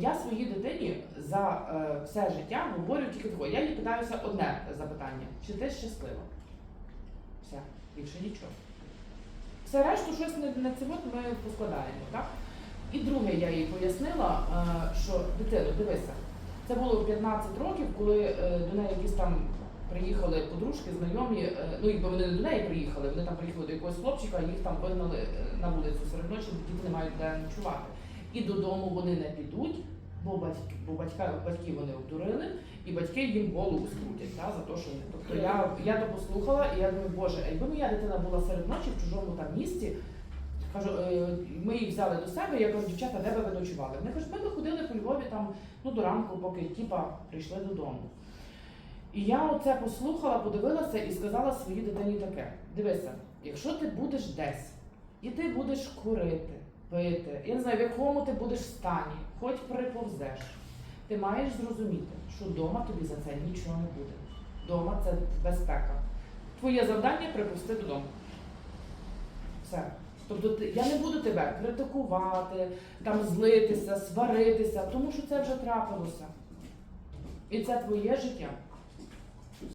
Я своїй дитині за е, все життя говорю тільки таке. Я їй питаюся одне запитання: чи ти щаслива? Все, більше нічого. Все решту щось не, не це ми поскладаємо, так? І друге, я їй пояснила, е, що дитино, дивися, це було 15 років, коли е, до неї якісь там приїхали подружки, знайомі, е, ну якби вони не до неї приїхали, вони там приїхали до якогось хлопчика, їх там вигнали е, на вулицю серед ночі, діти не мають де ночувати. І додому вони не підуть, бо батьки, бо батька, батьки вони обдурили, і батьки їм голову скрутять та, за те, що вони. Тобто я, я то послухала, і я думаю, боже, якби моя дитина була серед ночі в чужому там місті, кажу, е, ми їх взяли до себе, я кажу, дівчата, де ви ночували? Вони кажуть, ми би ходили по Львові там ну, до ранку, поки тіпа прийшли додому. І я оце послухала, подивилася і сказала своїй дитині таке: дивися, якщо ти будеш десь, і ти будеш курити, пити, я не знаю, в якому ти будеш стані, хоч приповзеш, ти маєш зрозуміти, що вдома тобі за це нічого не буде. Дома це безпека. Твоє завдання припусти додому. Все. Тобто я не буду тебе критикувати, там злитися, сваритися, тому що це вже трапилося. І це твоє життя.